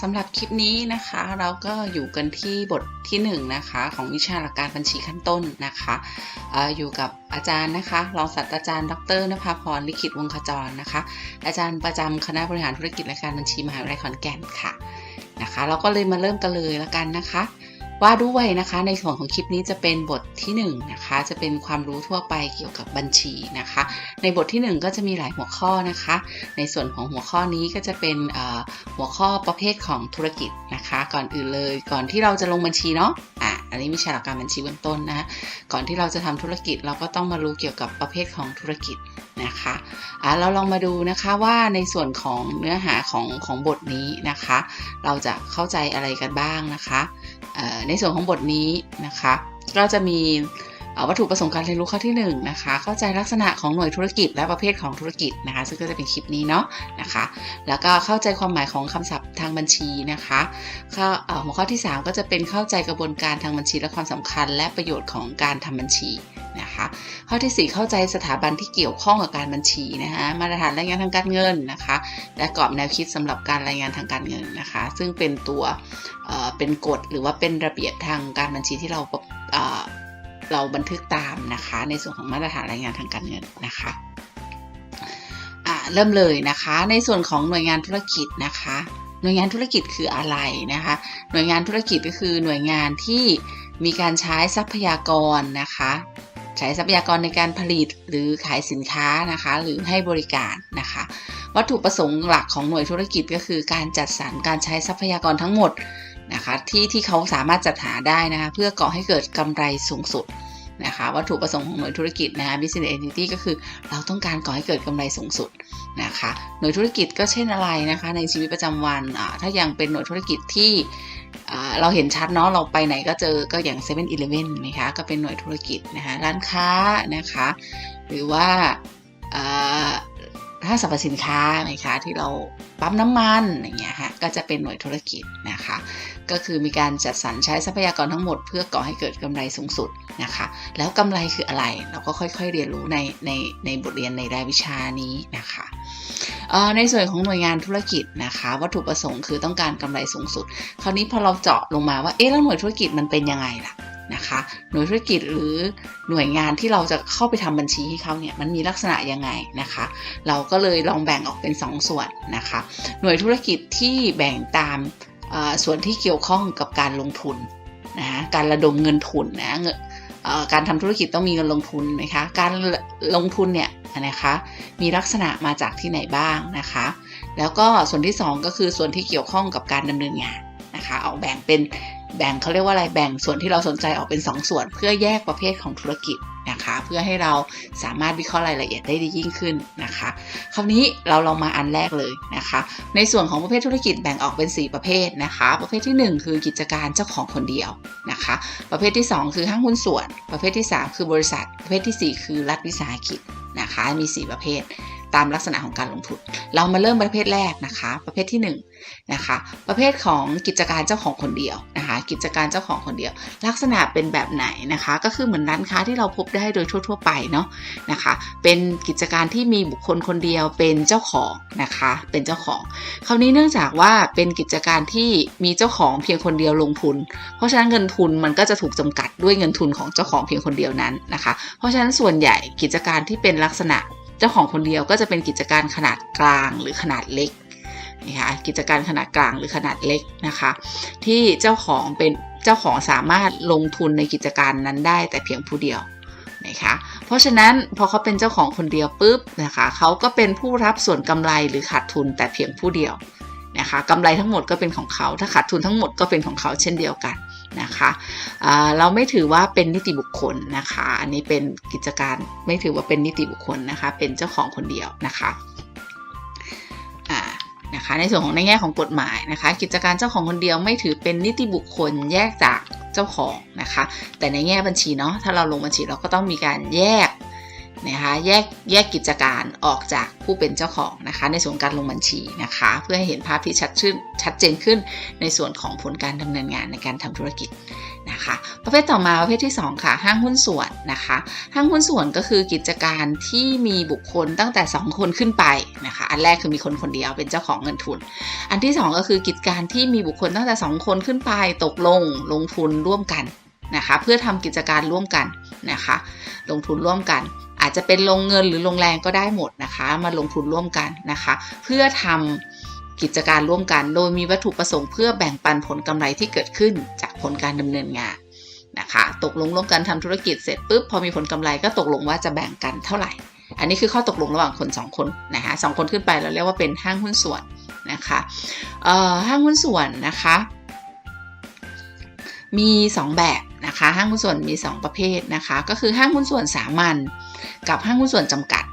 สำหรับคลิปนี้นะคะ เราก็อยู่กันที่บทที่1นงนะคะของวิชาหลักการบัญชีขั้นต้นนะคะออยู่กับอาจารย์นะคะรองศาสตราจารย์ ดรนภาพรลิขิตวงขจรนะคะ อาจารย์ประจำคณะบริหารธุรกิจและการบัญชีมหาวิทยาลัยขอนแก่นค่ะนะคะ เราก็เลยมาเริ่มกันเลยละกันนะคะ ว่าด้วยนะคะในส่วนของคลิปนี้จะเป็นบทที่1นงนะคะจะเป็นความรู้ทั่วไปเกี่ยวกับบัญชีนะคะ ในบทที่ 1 ก็จะมีหลายหัวข้อนะคะ ในส่วนของหัวข้อนี้ก็จะเป็นหัวข้อประเภทของธุรกิจนะคะ ก่อนอื่นเลย ก่อนที่เราจะลงบัญชีเนาะ อันนี้วิชาหลักการบัญชีเบื้องต้นนะคะก่อนที่เราจะทำธุรกิจเราก็ต้องมารู้เกี่ยวกับประเภทของธุรกิจนะคะอะเราลองมาดูนะคะว่าในส่วนของเนื้อหาของของบทนี้นะคะ เราจะเข้าใจอะไรกันบ้างนะคะในส่วนของบทนี้นะคะ ก็จะมี วัตถุประสงค์การเรียนรู้ข้อที่1นงนะคะเข้าใจลักษณะของหน่วยธุรกิจและประเภทของธุรกิจนะคะ ซึ่งก็จะเป็นคลิปนี้เนาะนะคะ แล้วก็เข้าใจความหมายของคำศัพท์ทางบัญชีนะคะข้ออ่อหัวข้อที่ 3 ก็จะเป็นเข้าใจกระบวนการทางบัญชีและความสำคัญ และประโยชน์ของการทำบัญชีนะคะข้อทีสี่ 4 เข้าใจสถาบันที่เกี่ยวข้องกับการบัญชีนะคะมาตรฐานรายงานทางการเงินนะคะ และกรอบแนวคิดสำหรับการรายงานทางการเงินนะคะ ซึ่งเป็นตัวเเป็นกฎหรือว่าเป็นระเบียบทางการบัญชีที่เรา เราบันทึกตามนะคะ ในส่วนของมาตรฐานรายงานทางการเงินนะคะเริ่มเลยนะคะ ในส่วนของหน่วยงานธุรกิจนะคะ หน่วยงานธุรกิจคืออะไรนะคะ หน่วยงานธุรกิจก็คือหน่วยงานที่มีการใช้ทรัพยากรนะคะ ใช้ทรัพยากรในการผลิตหรือขายสินค้านะคะ หรือให้บริการนะคะ วัตถุประสงค์หลักของหน่วยธุรกิจก็คือการจัดสรรการใช้ทรัพยากรทั้งหมด นะคะที่ที่เขาสามารถจัดหาได้นะคะเพื่อก่อให้เกิดกำไรสูงสุดนะคะวัตถุประสงค์ของหน่วยธุรกิจนะคะ business entity ก็คือเราต้องการก่อให้เกิดกำไรสูงสุดนะคะ หน่วยธุรกิจก็เช่นอะไรนะคะ ในชีวิตประจำวันถ้ายังเป็นหน่วยธุรกิจที่เราเห็นชัดเนาะเราไปไหนก็เจอก็อย่าง7 e เ e ่ e อนะคะก็เป็นหน่วยธุรกิจนะคะร้านค้านะคะ หรือว่า ห้างสรรพสินค้านะคะที่เราปั๊มน้ำมันอย่างเงี้ยฮะก็จะเป็นหน่วยธุรกิจนะคะ ก็คือมีการจัดสรรใช้ทรัพยากรทั้งหมด เพื่อก่อให้เกิดกำไรสูงสุดนะคะ แล้วกำไรคืออะไร เราก็ค่อยๆเรียนรู้ในในในบทเรียนในรายวิชานี้นะคะในส่วนของหน่วยงานธุรกิจนะคะ วัตถุประสงค์คือต้องการกำไรสูงสุด คราวนี้พอเราเจาะลงมาว่าเอ๊ะแล้วหน่วยธุรกิจมันเป็นยังไงล่ะ นะคะ หน่วยธุรกิจหรือหน่วยงานที่เราจะเข้าไปทำบัญชีให้เขาเนี่ยมันมีลักษณะยังไงนะคะ เราก็เลยลองแบ่งออกเป็น 2ส่วนนะคะ หน่วยธุรกิจที่แบ่งตามส่วนที่เกี่ยวข้องกับการลงทุนนะฮะการระดมเงินทุนนะเงินการทำธุรกิจต้องมีเงินลงทุนนะคะ การลงทุนเนี่ยนะคะมีลักษณะมาจากที่ไหนบ้างนะคะ แล้วก็ส่วนที่ 2 ก็คือส่วนที่เกี่ยวข้องกับการดำเนินงานนะคะเอาแบ่งเป็น แบ่งเขาเรียกว่าอะไรแบ่งส่วนที่เราสนใจออกเป็น 2 ส่วน เพื่อแยกประเภทของธุรกิจนะคะ เพื่อให้เราสามารถวิเคราะห์รายละเอียดได้ดียิ่งขึ้นนะคะ คราวนี้เราลองมาอันแรกเลยนะคะ ในส่วนของประเภทธุรกิจแบ่งออกเป็น 4 ประเภทนะคะ ประเภทที่ 1 คือกิจการเจ้าของคนเดียวนะคะ ประเภทที่ 2 คือห้างหุ้นส่วน ประเภทที่ 3 คือบริษัท ประเภททีสี่4 คือรัฐวิสาหกิจนะคะ มี 4 ประเภท ตามลักษณะของการลงทุน เรามาเริ่มประเภทแรกนะคะ ประเภทที่1นะคะ ประเภทของกิจการเจ้าของคนเดียวนะคะ กิจการเจ้าของคนเดียว ลักษณะเป็นแบบไหนนะคะ ก็คือเหมือนร้านค้าที่เราพบได้โดยทั่ว ๆ ไปเนาะนะคะ เป็นกิจการที่มีบุคคลคนเดียวเป็นเจ้าของนะคะ เป็นเจ้าของ คราวนี้เนื่องจากว่าเป็นกิจการที่มีเจ้าของเพียงคนเดียวลงทุน เพราะฉะนั้นเงินทุนมันก็จะถูกจำกัดด้วยเงินทุนของเจ้าของเพียงคนเดียวนั้นนะคะ เพราะฉะนั้นส่วนใหญ่กิจการที่เป็นลักษณะ เจ้าของคนเดียวก็จะเป็นกิจการขนาดกลางหรือขนาดเล็กนะคะกิจการขนาดกลางหรือขนาดเล็กนะคะ ที่เจ้าของเป็นเจ้าของสามารถลงทุนในกิจการนั้นได้แต่เพียงผู้เดียวนะคะเพราะฉะนั้นพอเขาเป็นเจ้าของคนเดียวปุ๊บนะคะเขาก็เป็นผู้รับส่วนกำไรหรือขาดทุนแต่เพียงผู้เดียวนะคะกำไรทั้งหมดก็เป็นของเขา ถ้าขาดทุนทั้งหมดก็เป็นของเขาเช่นเดียวกัน นะคะเราไม่ถือว่าเป็นนิติบุคคลนะคะ อันนี้เป็นกิจการไม่ถือว่าเป็นนิติบุคคลนะคะ เป็นเจ้าของคนเดียวนะคะนะคะในส่วนของในแง่ของกฎหมายนะคะ กิจการเจ้าของคนเดียวไม่ถือเป็นนิติบุคคลแยกจากเจ้าของนะคะ แต่ในแง่บัญชีเนาะถ้าเราลงบัญชีเราก็ต้องมีการแยก นะคะแยกแยกกิจการออกจากผู้เป็นเจ้าของนะคะ ในส่วนการลงบัญชีนะคะ เพื่อให้เห็นภาพที่ชัดขึ้นชัดเจนขึ้นในส่วนของผลการดำเนินงานในการทำธุรกิจนะคะ ประเภทต่อมาประเภทที่ 2 ค่ะ ห้างหุ้นส่วนนะคะ ห้างหุ้นส่วนก็คือกิจการที่มีบุคคลตั้งแต่ 2 คนขึ้นไปนะคะ อันแรกคือมีคนคนเดียวเป็นเจ้าของเงินทุน อันที่ 2 ก็คือกิจการที่มีบุคคลตั้งแต่ 2 คนขึ้นไปตกลงลงทุนร่วมกัน นะคะเพื่อทำกิจการร่วมกันนะคะ ลงทุนร่วมกัน อาจจะเป็นลงเงินหรือลงแรงก็ได้หมดนะคะ มาลงทุนร่วมกันนะคะ เพื่อทำกิจการร่วมกัน โดยมีวัตถุประสงค์เพื่อแบ่งปันผลกำไรที่เกิดขึ้นจากผลการดำเนินงานนะคะตกลงร่วมกันทำธุรกิจเสร็จปุ๊บพอมีผลกำไรก็ตกลงว่าจะแบ่งกันเท่าไหร่ อันนี้คือข้อตกลงระหว่างคน 2 คนนะคะสองคนขึ้นไปเราเรียกว่าเป็นห้างหุ้นส่วนนะคะห้างหุ้นส่วนนะคะ มี 2 แบบ นะคะห้างหุ้นส่วนมี 2 ประเภทนะคะก็คือห้างหุ้นส่วนสามัญกับห้างหุ้นส่วนจำกัด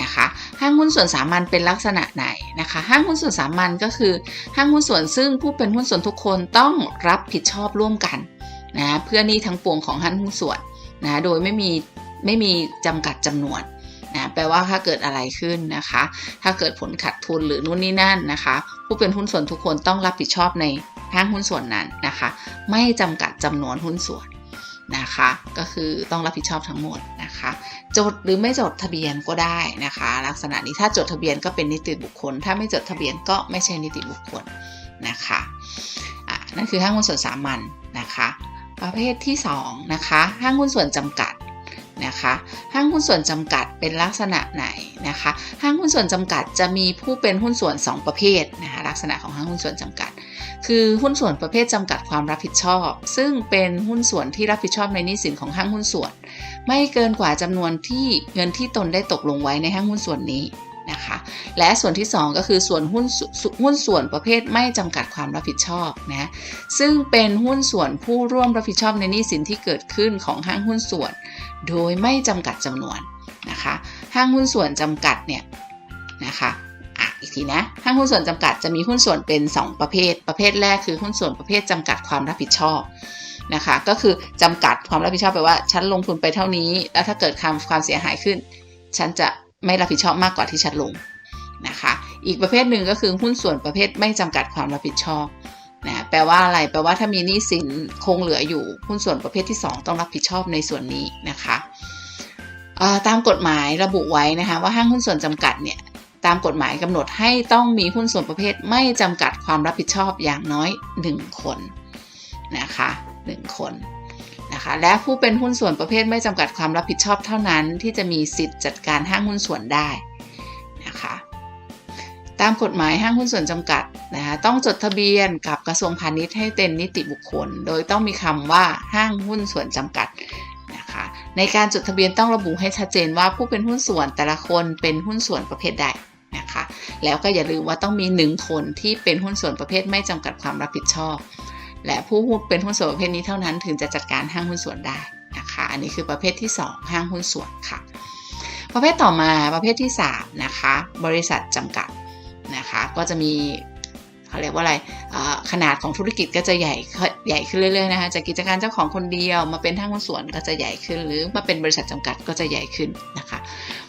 นะคะห้างหุ้นส่วนสามัญเป็นลักษณะไหนนะคะห้างหุ้นส่วนสามัญก็คือห้างหุ้นส่วนซึ่งผู้เป็นหุ้นส่วนทุกคนต้องรับผิดชอบร่วมกันนะเพื่อนี่ทั้งปวงของห้างหุ้นส่วนนะโดยไม่มีไม่มีจำกัดจำนวนนะแปลว่าถ้าเกิดอะไรขึ้นนะคะ ถ้าเกิดผลขาดทุนหรือนู่นนี่นั่นนะคะ ผู้เป็นหุ้นส่วนทุกคนต้องรับผิดชอบใน ห้างหุ้นส่วนนั้นนะคะ ไม่จำกัดจำนวนหุ้นส่วนนะคะ ก็คือต้องรับผิดชอบทั้งหมดนะคะ จดหรือไม่จดทะเบียนก็ได้นะคะ ลักษณะนี้ถ้าจดทะเบียนก็เป็นนิติบุคคล ถ้าไม่จดทะเบียนก็ไม่ใช่นิติบุคคลนะคะอะนั่นคือห้างหุ้นส่วนสามัญนนะคะ ประเภทที่2นะคะห้างหุ้นส่วนจำกัดนะคะห้างหุ้นส่วนจำกัดเป็นลักษณะไหนนะคะห้างหุ้นส่วนจำกัดจะมีผู้เป็นหุ้นส่วน 2 ประเภทนะคะลักษณะของห้างหุ้นส่วนจำกัด คือหุ้นส่วนประเภทจำกัดความรับผิดชอบ ซึ่งเป็นหุ้นส่วนที่รับผิดชอบในหนี้สินของห้างหุ้นส่วน ไม่เกินกว่าจำนวนที่เงินที่ตนได้ตกลงไว้ในห้างหุ้นส่วนนี้นะคะและส่วนที่ 2 ก็คือส่วนหุ้นหุ้นส่วนประเภทไม่จำกัดความรับผิดชอบนะซึ่งเป็นหุ้นส่วนผู้ร่วมรับผิดชอบในหนี้สินที่เกิดขึ้นของห้างหุ้นส่วน โดยไม่จำกัดจำนวนนะคะห้างหุ้นส่วนจำกัดเนี่ยนะคะ อีกทีนะห้างหุ้นส่วนจำกัดจะมีหุ้นส่วนเป็น 2 ประเภท ประเภทแรกคือหุ้นส่วนประเภทจำกัดความรับผิดชอบนะคะก็คือจำกัดความรับผิดชอบแปลว่าฉันลงทุนไปเท่านี้ แล้วถ้าเกิดความความเสียหายขึ้น ฉันจะไม่รับผิดชอบมากกว่าที่ฉันลงนะคะอีกประเภทหนึ่งก็คือหุ้นส่วนประเภทไม่จำกัดความรับผิดชอบนะแปลว่าอะไรแปลว่าถ้ามีหนี้สินคงเหลืออยู่หุ้นส่วนประเภทที่ 2 ต้องรับผิดชอบในส่วนนี้นะคะตามกฎหมายระบุไว้นะคะว่าห้างหุ้นส่วนจำกัดเนี่ย ตามกฎหมายกำหนดให้ต้องมีหุ้นส่วนประเภทไม่จำกัดความรับผิดชอบอย่างน้อย 1 คนนะคะ1คนนะคะและผู้เป็นหุ้นส่วนประเภทไม่จำกัดความรับผิดชอบเท่านั้นที่จะมีสิทธิ์จัดการห้างหุ้นส่วนได้นะคะตามกฎหมายห้างหุ้นส่วนจำกัดนะคะต้องจดทะเบียนกับกระทรวงพาณิชย์ให้เป็นนิติบุคคล โดยต้องมีคำว่าห้างหุ้นส่วนจำกัดนะคะในการจดทะเบียนต้องระบุให้ชัดเจนว่าผู้เป็นหุ้นส่วนแต่ละคนเป็นหุ้นส่วนประเภทใด นะคะแล้วก็อย่าลืมว่าต้องมี1คนที่เป็นหุ้นส่วนประเภทไม่จำกัดความรับผิดชอบ และผู้เป็นหุ้นส่วนประเภทนี้เท่านั้นถึงจะจัดการห้างหุ้นส่วนได้นะคะ อันนี้คือประเภทที่ 2 ห้างหุ้นส่วนค่ะ ประเภทต่อมาประเภทที่3นะคะบริษัทจำกัดนะคะก็จะมีเขาเรียกว่าอะไรขนาดของธุรกิจก็จะใหญ่ใหญ่ขึ้นเรื่อยๆนะคะจากกิจการเจ้าของคนเดียวมาเป็นห้างหุ้นส่วนก็จะใหญ่ขึ้น หรือมาเป็นบริษัทจำกัดก็จะใหญ่ขึ้นนะคะ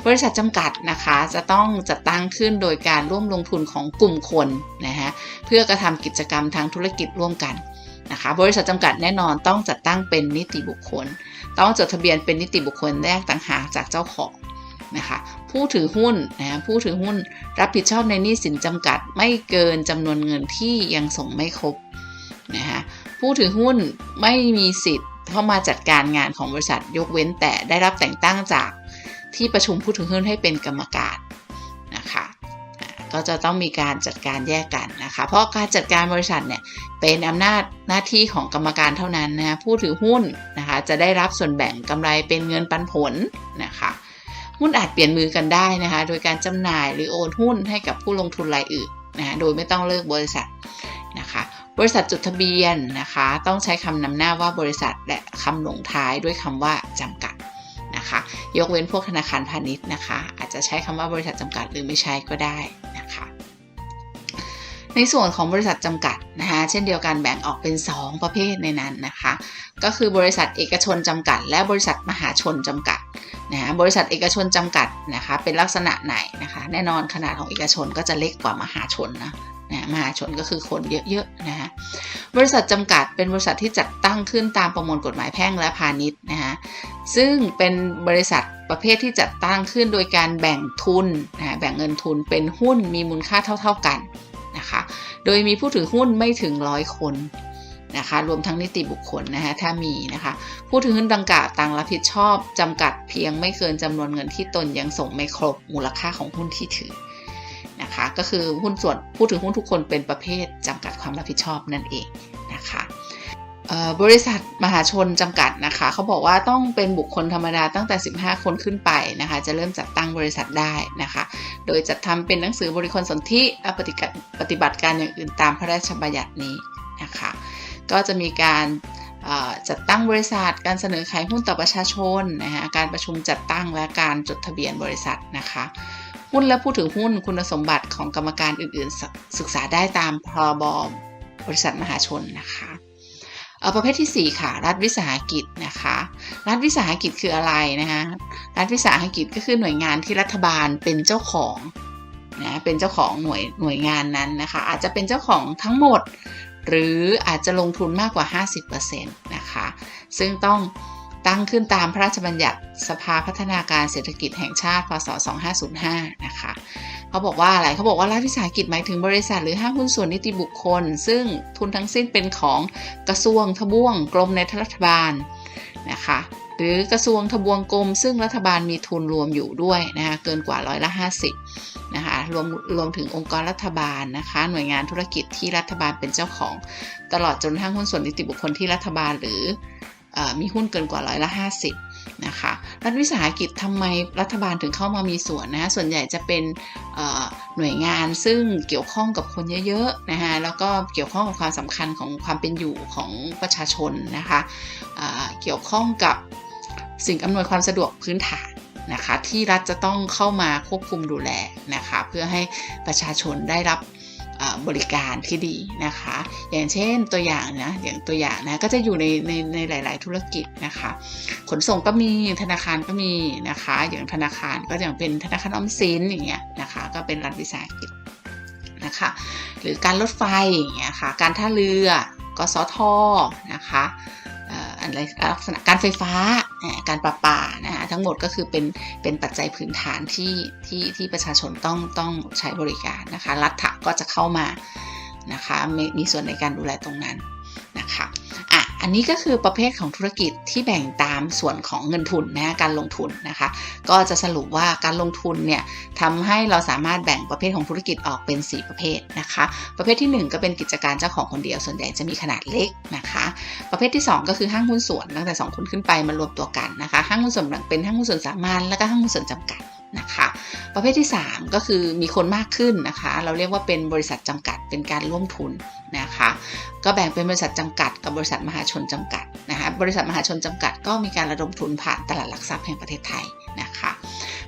บริษัทจำกัดนะคะจะต้องจัดตั้งขึ้นโดยการร่วมลงทุนของกลุ่มคนนะคะเพื่อกระทำกิจกรรมทางธุรกิจร่วมกันนะคะบริษัทจำกัดแน่นอนต้องจัดตั้งเป็นนิติบุคคล ต้องจดทะเบียนเป็นนิติบุคคลแยกต่างหากจากเจ้าของนะคะผู้ถือหุ้นนะผู้ถือหุ้นรับผิดชอบในหนี้สินจำกัดไม่เกินจำนวนเงินที่ยังส่งไม่ครบนะคะผู้ถือหุ้นไม่มีสิทธิ์เข้ามาจัดการงานของบริษัทยกเว้นแต่ได้รับแต่งตั้งจาก ที่ประชุมผู้ถือหุ้นให้เป็นกรรมการนะคะก็จะต้องมีการจัดการแยกกันนะคะ เพราะการจัดการบริษัทเนี่ยเป็นอำนาจหน้าที่ของกรรมการเท่านั้นนะผู้ถือหุ้นนะคะจะได้รับส่วนแบ่งกำไรเป็นเงินปันผลนะคะหุ้นอาจเปลี่ยนมือกันได้นะคะ โดยการจำหน่ายหรือโอนหุ้นให้กับผู้ลงทุนรายอื่นนะโดยไม่ต้องเลิกบริษัทนะคะ บริษัทจดทะเบียนนะคะ ต้องใช้คำนำหน้าว่าบริษัทและคำลงท้ายด้วยคำว่าจำกัด นะคะ ยกเว้นพวกธนาคารพาณิชย์นะคะ อาจจะใช้คำว่าบริษัทจำกัดหรือไม่ใช้ก็ได้นะคะในส่วนของบริษัทจำกัดนะคะเช่นเดียวกันแบ่งออกเป็น 2 ประเภทในนั้นนะคะ ก็คือบริษัทเอกชนจำกัด และบริษัทมหาชนจำกัดนะบริษัทเอกชนจำกัดนะคะเป็นลักษณะไหนนะคะ แน่นอนขนาดของเอกชนก็จะเล็กกว่ามหาชนนะนะมหาชนก็คือคนเยอะๆนะคะ บริษัทจำกัดเป็นบริษัทที่จัดตั้งขึ้นตามประมวลกฎหมายแพ่งและพาณิชย์นะคะซึ่งเป็นบริษัทประเภทที่จัดตั้งขึ้นโดยการแบ่งทุนนะแบ่งเงินทุนเป็นหุ้นมีมูลค่าเท่า ๆกันนะคะโดยมีผู้ถือหุ้นไม่ถึงร้อยคนนะคะรวมทั้งนิติบุคคลนะคะถ้ามีนะคะผู้ถือหุ้นดังกล่าวต่างรับผิดชอบจำกัดเพียงไม่เกินจำนวนเงินที่ตนยังส่งไม่ครบมูลค่าของหุ้นที่ถือ นะคะ ก็คือหุ้นส่วนผู้ถือหุ้นทุกคนเป็นประเภทจำกัดความรับผิดชอบนั่นเองนะคะบริษัทมหาชนจำกัดนะคะเขาบอกว่าต้องเป็นบุคคลธรรมดาตั้งแต่ 15 คนขึ้นไปนะคะ จะเริ่มจัดตั้งบริษัทได้นะคะ โดยจัดทำเป็นหนังสือบริคลสนธิปฏิปฏิบัติการอย่างอื่นตามพระราชบัญญัตินี้นะคะ ก็จะมีการจัดตั้งบริษัท การเสนอขายหุ้นต่อประชาชนนะคะการประชุมจัดตั้งและการจดทะเบียนบริษัทนะคะ หุ้นและผู้ถือหุ้นคุณสมบัติของกรรมการอื่นๆ ศึกษาได้ตามพรบบริษัทมหาชนนะคะประเภทที่ 4 ค่ะ รัฐวิสาหกิจนะคะ รัฐวิสาหกิจคืออะไรนะคะรัฐวิสาหกิจก็คือหน่วยงานที่รัฐบาลเป็นเจ้าของนะเป็นเจ้าของหน่วยหน่วยงานนั้นนะคะ อาจจะเป็นเจ้าของทั้งหมด หรืออาจจะลงทุนมากกว่า 50%นะคะ ซึ่งต้อง ตั้งขึ้นตามพระราชบัญญัติสภาพัฒนาการเศรษฐกิจแห่งชาติ พศ 2505 นะคะ เขาบอกว่าอะไร เขาบอกว่ารัฐวิสาหกิจหมายถึงบริษัทหรือห้างหุ้นส่วนนิติบุคคล ซึ่งทุนทั้งสิ้นเป็นของกระทรวงทบวงกรมในรัฐบาลนะคะ หรือกระทรวงทบวงกรม ซึ่งรัฐบาลมีทุนรวมอยู่ด้วยนะคะเกินกว่าร้อยละ 50 นะคะ รวมรวมถึงองค์กรรัฐบาลนะคะ หน่วยงานธุรกิจที่รัฐบาลเป็นเจ้าของ ตลอดจนทั้งหุ้นส่วนนิติบุคคลที่รัฐบาลหรือ มีหุ้นเกินกว่าร้อยละ 50นะคะรัฐวิสาหกิจทำไมรัฐบาลถึงเข้ามามีส่วนนะส่วนใหญ่จะเป็นหน่วยงานซึ่งเกี่ยวข้องกับคนเยอะๆนะคะแล้วก็เกี่ยวข้องกับความสำคัญของความเป็นอยู่ของประชาชนนะคะะเกี่ยวข้องกับสิ่งอำนวยความสะดวกพื้นฐานนะคะที่รัฐจะต้องเข้ามาควบคุมดูแลนะคะเพื่อให้ประชาชนได้รับ บริการที่ดีนะคะ อย่างเช่นตัวอย่างนะอย่างตัวอย่างนะก็จะอยู่ในในในหลาย ๆ ธุรกิจนะคะ ขนส่งก็มีธนาคารก็มีนะคะ อย่างธนาคารก็อย่างเป็นธนาคารออมสินอย่างเงี้ยนะคะ ก็เป็นรัฐวิสาหกิจนะคะหรือการรถไฟอย่างเงี้ยค่ะการท่าเรือกสทนะคะ อะไรลักษณะการไฟฟ้า การประปานะฮะทั้งหมดก็คือเป็นเป็นปัจจัยพื้นฐานที่ที่ที่ประชาชนต้องต้องใช้บริการนะคะ รัฐก็จะเข้ามานะคะมมีส่วนในการดูแลตรงนั้นนะคะ อันนี้ก็คือประเภทของธุรกิจที่แบ่งตามส่วนของเงินทุนนะการลงทุนนะคะ ก็จะสรุปว่าการลงทุนเนี่ยทำให้เราสามารถแบ่งประเภทของธุรกิจออกเป็น 4 ประเภทนะคะ ประเภทที่ 1 ก็เป็นกิจการเจ้าของคนเดียวส่วนใหญ่จะมีขนาดเล็กนะคะ ประเภทที่ 2 ก็คือห้างหุ้นส่วนตั้งแต่ 2 คนขึ้นไปมารวมตัวกันนะคะ ห้างหุ้นส่วนแบ่งเป็นห้างหุ้นส่วนสามัญแล้วก็ห้างหุ้นส่วนจำกัด นะคะประเภทที่ 3 ก็คือมีคนมากขึ้นนะคะ เราเรียกว่าเป็นบริษัทจำกัดเป็นการร่วมทุนนะคะก็แบ่งเป็นบริษัทจำกัด กับบริษัทมหาชนจำกัดนะคะบริษัทมหาชนจำกัดก็มีการระดมทุนผ่านตลาดหลักทรัพย์แห่งประเทศไทยนะคะ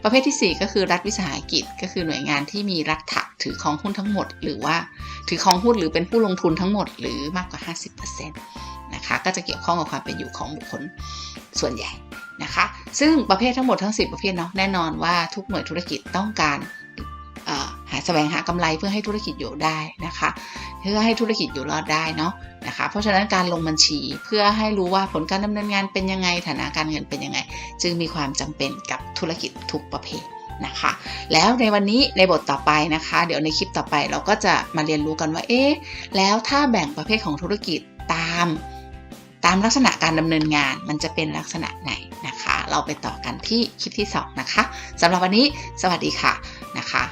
ประเภทที่ 4 ก็คือรัฐวิสาหกิจ ก็คือหน่วยงานที่มีรัฐถือของหุ้นทั้งหมด หรือว่าถือของหุ้นหรือเป็นผู้ลงทุนทั้งหมด หรือมากกว่า 50%นะคะก็จะเกี่ยวข้องกับความเป็นอยู่ของบุคคลส่วนใหญ่นะคะ ซึ่งประเภททั้งหมดทั้ง 10 ประเภทเนาะแน่นอนว่าทุกหน่วยธุรกิจต้องการหาแสวงหากำไรเพื่อให้ธุรกิจอยู่ได้นะคะเพื่อให้ธุรกิจอยู่รอดได้เนาะนะคะ เพราะฉะนั้นการลงบัญชีเพื่อให้รู้ว่าผลการดำเนินงานเป็นยังไงฐานะการเงินเป็นยังไง จึงมีความจำเป็นกับธุรกิจทุกประเภทนะคะ แล้วในวันนี้ในบทต่อไปนะคะ เดี๋ยวในคลิปต่อไปเราก็จะมาเรียนรู้กันว่าเอ๊ะแล้วถ้าแบ่งประเภทของธุรกิจตาม ตามลักษณะการดำเนินงานมันจะเป็นลักษณะไหนนะคะ เราไปต่อกันที่คลิปที่ 2 นะคะสำหรับวันนี้สวัสดีค่ะนะคะ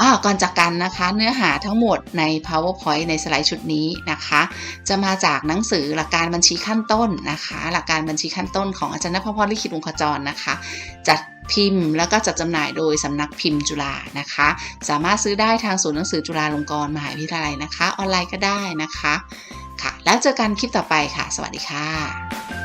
อ่าก่อนจากกันนะคะเนื้อหาทั้งหมดใน powerpoint ในสไลด์ชุดนี้นะคะ จะมาจากหนังสือหลักการบัญชีขั้นต้นนะคะ หลักการบัญชีขั้นต้นของอาจารย์นภพรลิขิตวงขจรนะคะ จัดพิมพ์แล้วก็จัดจำหน่ายโดยสำนักพิมพ์จุฬานะคะ สามารถซื้อได้ทางศูนย์หนังสือจุฬาลงกรณ์มหาวิทยาลัยนะคะ ออนไลน์ก็ได้นะคะ ค่ะ แล้วเจอกันคลิปต่อไปค่ะ สวัสดีค่ะ